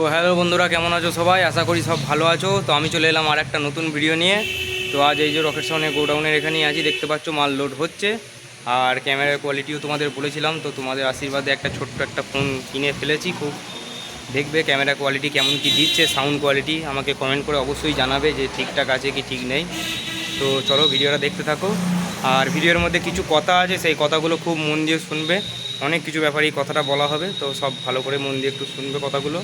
তো হ্যালো বন্ধুরা, কেমন আছো সবাই? আশা করি সব ভালো আছো। তো আমি চলে এলাম আর একটা নতুন ভিডিও নিয়ে। তো আজ এই যে রকেট সাউন্ডের গোডাউনের এখানেই আছি, দেখতে পাচ্ছ মাল লোড হচ্ছে। আর ক্যামেরার কোয়ালিটিও তোমাদের বলেছিলাম, তো তোমাদের আশীর্বাদে একটা ছোট্ট একটা ফোন কিনে ফেলেছি খুব। দেখবে ক্যামেরা কোয়ালিটি কেমন, কি দিচ্ছে সাউন্ড কোয়ালিটি আমাকে কমেন্ট করে অবশ্যই জানাবে যে ঠিকঠাক আছে কি ঠিক নেই। তো চলো ভিডিওটা দেখতে থাকো। আর ভিডিওর মধ্যে কিছু কথা আছে, সেই কথাগুলো খুব মন দিয়ে শুনবে। অনেক কিছু ব্যাপারে কথাটা বলা হবে, তো সব ভালো করে মন দিয়ে একটু শুনবে কথাগুলো।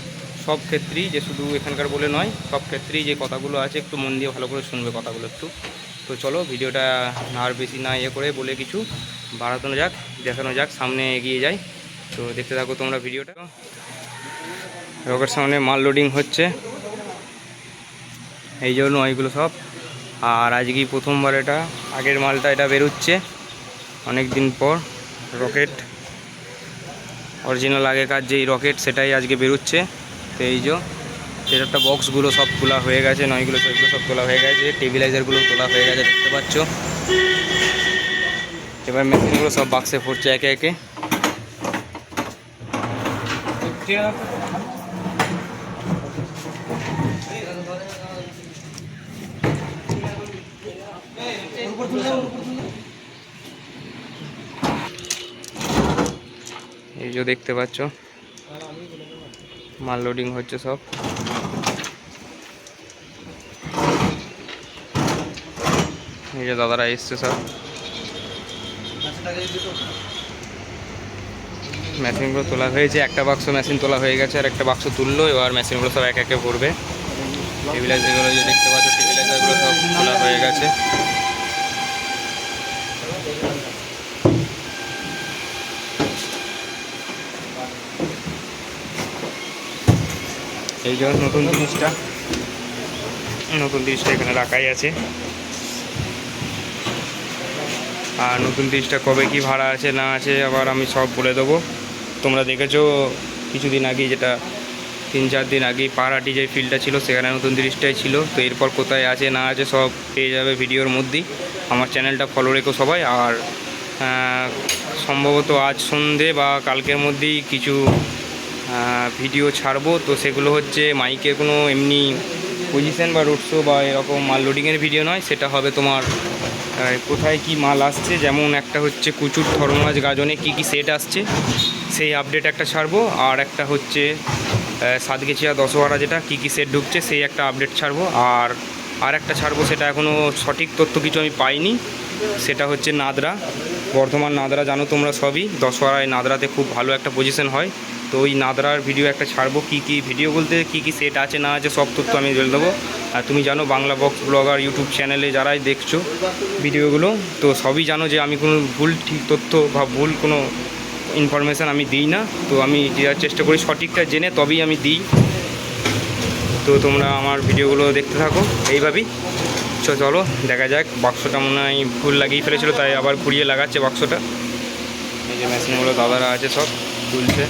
সব ক্ষেত্রেই যে শুধু এখানকার বলে নয়, সব ক্ষেত্রেই যে কথাগুলো আছে, একটু মন দিয়ে ভালো করে শুনবে কথাগুলো একটু। তো চলো, ভিডিওটা আর বেশি না ইয়ে করে বলে কিছু। বাড়ানো যাক, দেখানো যাক, সামনে এগিয়ে যাই। তো দেখতে থাকো তোমরা ভিডিওটা। রকেট সামনে মাল লোডিং হচ্ছে। এই জন্য এইগুলো সব। আর আজকেই প্রথমবার এটা, আগের মালটা এটা বেরোচ্ছে অনেক দিন পর। রকেট অরিজিনাল আগেকার যেই রকেট, সেটাই আজকে বেরোচ্ছে। তো এই যে সেটা বক্সগুলো সব তোলা হয়ে গেছে নয়গুলো সেগুলো সব তোলা হয়ে গেছে, টেবিলাইজারগুলো তোলা হয়ে গেছে, দেখতে পাচ্ছ? এবার মেশিনগুলো সব বাক্সে পড়ছে একে একে। এই যে দেখতে পাচ্ছ? মাল লোডিং হচ্ছে সব। এই যে দাদারা এসছে সব। মেশিনগুলো তোলা হয়েছে, একটা বাক্স মেশিন তোলা হয়ে গেছে, আর একটা বাক্স তুললো, এবার মেশিনগুলো সব এক একে ভরবে। টেবিলাইজারগুলো যে দেখতে পাচ্ছ টেবিলাইজারগুলো সব তোলা হয়ে গেছে। এই জন্য নতুন জিনিসটা। নতুন জিনিসটা এখানে রাখাই আছে। আর নতুন জিনিসটা কবে কি ভাড়া আছে, না আছে, আবার আমি সব বলে দেবো। তোমরা দেখেছ কিছুদিন আগে যেটা, তিন চার দিন আগে পাড়াটি যে ফিল্ডটা ছিল, সেখানে নতুন জিনিসটাই ছিল। তো এরপর কোথায় আছে, না আছে, সব পেয়ে যাবে ভিডিওর মধ্যেই। আমার চ্যানেলটা ফলো রেখো সবাই। আর সম্ভবত আজ সন্ধে বা কালকের মধ্যেই কিছু ভিডিও ছাড়বো। তো সেগুলো হচ্ছে মাইকের কোনো এমনি পজিশন বা রোড শো বা এরকম মাল লোডিংয়ের ভিডিও নয়, সেটা হবে তোমার কোথায় কি মাল আসছে, যেমন একটা হচ্ছে কুচুর ধর্মরাজ গাজনে কি কি সেট আসছে, সেই আপডেট একটা ছাড়বো। আর একটা হচ্ছে সাতগেছিয়া দশহারা যেটা, কি কি সেট ঢুকছে, সেই একটা আপডেট ছাড়বো। আর আর একটা ছাড়বো, সেটা এখনও সঠিক তথ্য কিছু আমি পাইনি, সেটা হচ্ছে নাদরা। বর্ধমান নাদরা জানো তোমরা সবই। দশহরায় নাদরাতে খুব ভালো একটা পজিশন হয়। তো ওই নাদরার ভিডিও একটা ছাড়বো, কী কী ভিডিও বলতে, কী কী সেট আছে, না আছে, সব তথ্য আমি বলে দেবো। আর তুমি জানো, বাংলা বক্স ব্লগার ইউটিউব চ্যানেলে যারাই দেখছ ভিডিওগুলো তো সবই জানো যে আমি কোনো ভুল ঠিক তথ্য বা ভুল কোনো ইনফরমেশান আমি দিই না। তো আমি দেওয়ার চেষ্টা করি, সঠিকটা জেনে তবেই আমি দিই। তো তোমরা আমার ভিডিওগুলো দেখতে থাকো, এইভাবেই। চলো, দেখা যাক, বাক্সটা মনে হয় ভুল লাগিয়ে ফেলেছিলো, তাই আবার ঘুরিয়ে লাগাচ্ছে বাক্সটা। এই যে মেশিনগুলো দাদারা আছে সব তুলছে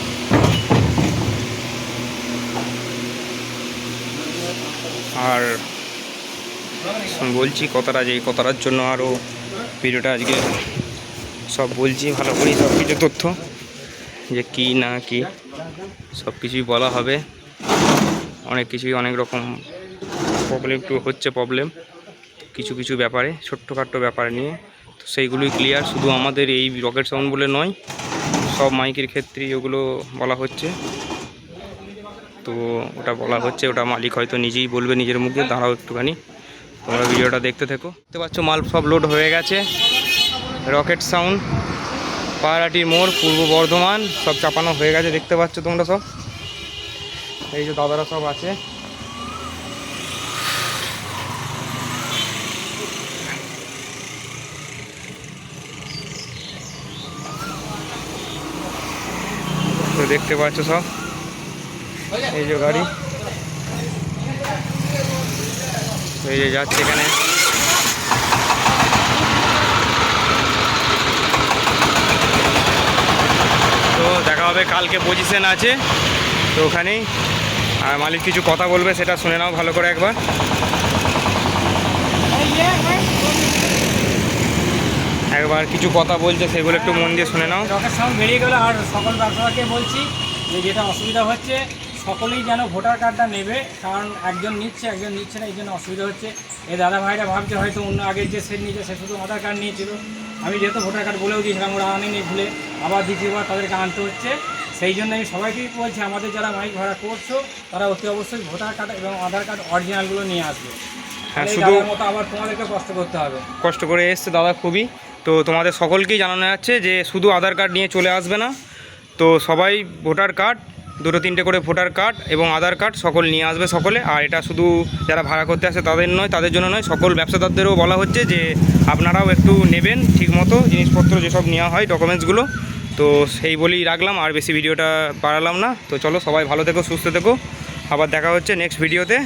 আর বলছি কথাটা যে কথাটার জন্য আরও ভিডিওটা আজকে সব বলছি, ভালো করেই সব কিছু তথ্য, যে কি না কি, সব কিছুই বলা হবে। অনেক কিছুই অনেক রকম প্রবলেম একটু হচ্ছে প্রবলেম কিছু কিছু ব্যাপারে, ছোট্টখাট্টো ব্যাপার নিয়ে। তো সেইগুলোই ক্লিয়ার শুধু আমাদের এই রকেট সাউন্ড বলে নয়, সব মাইকের ক্ষেত্রেই ওগুলো বলা হচ্ছে। তো ওটা বলা হচ্ছে, ওটা মালিক হয়তো নিজেই বলবে নিজের মুখে, দাঁড়াও একটুখানি। তোমরা ভিডিওটা দেখতে থেকো। দেখতে পাচ্ছ, মাল সব লোড হয়ে গেছে। রকেট সাউন্ড পাহাড়াটির মোড়, পূর্ব বর্ধমান, সব চাপানো হয়ে গেছে, দেখতে পাচ্ছ তোমরা সব? এই যে দাদারা সব আছে। দেখতে পাচ্ছ সব? এই যে গাড়ি। এই যে যাচ্ছে এখানে। তো দেখা হবে কালকে পজিশন আছে, তো ওখানেই। আর মালিক কিছু কথা বলবে সেটা শুনে নাও ভালো করে একবার। একবার কিছু কথা বলছে সেগুলো একটু মন দিয়ে শুনে নাও। রকেট সাউন্ড বেরিয়ে গেল আর সকল ব্যবসাদারকে বলছি যে যেটা অসুবিধা হচ্ছে সকলেই যেন ভোটার কার্ডটা নেবে কারণ একজন নিচ্ছে একজন নিচ্ছে না এই জন্য অসুবিধা হচ্ছে। এ দাদা ভাইরা ভাবছে হয়তো অন্য আগের যে সেট নিয়েছে সে শুধু আধার কার্ড নিয়েছিল। আমি যেহেতু ভোটার কার্ড বলেও দিয়েছিলাম ওরা আনেনি ভুলে আবার দ্বিতীয়বার তাদেরকে আনতে হচ্ছে। সেই জন্য আমি সবাইকেই বলছি আমাদের যারা মাইক ভাড়া করছ তারা অতি অবশ্যই ভোটার কার্ড এবং আধার কার্ড অরিজিনালগুলো নিয়ে আসবে। হ্যাঁ, শুধু- মতো আবার তোমাদেরকে কষ্ট করতে হবে। কষ্ট করে এসছে দাদা খুবই। তো তোমাদের সকলকেই জানানো যাচ্ছে যে শুধু আধার কার্ড নিয়ে চলে আসবে না। তো সবাই ভোটার কার্ড দুটো তিনটে করে ভোটার কার্ড এবং আধার কার্ড সকল নিয়ে আসবে সকলে। আর এটা শুধু যারা ভাড়া করতে আসে তাদের নয়, তাদের জন্য নয়, সকল ব্যবসাদারদেরও বলা হচ্ছে যে আপনারাও একটু নেবেন ঠিকমতো জিনিসপত্র যেসব নেওয়া হয় ডকুমেন্টসগুলো। তো সেই বলেই রাখলাম, আর বেশি ভিডিওটা বাড়ালাম না। তো চলো সবাই ভালো থেকো, সুস্থ থেকো। আবার দেখা হচ্ছে নেক্সট ভিডিওতে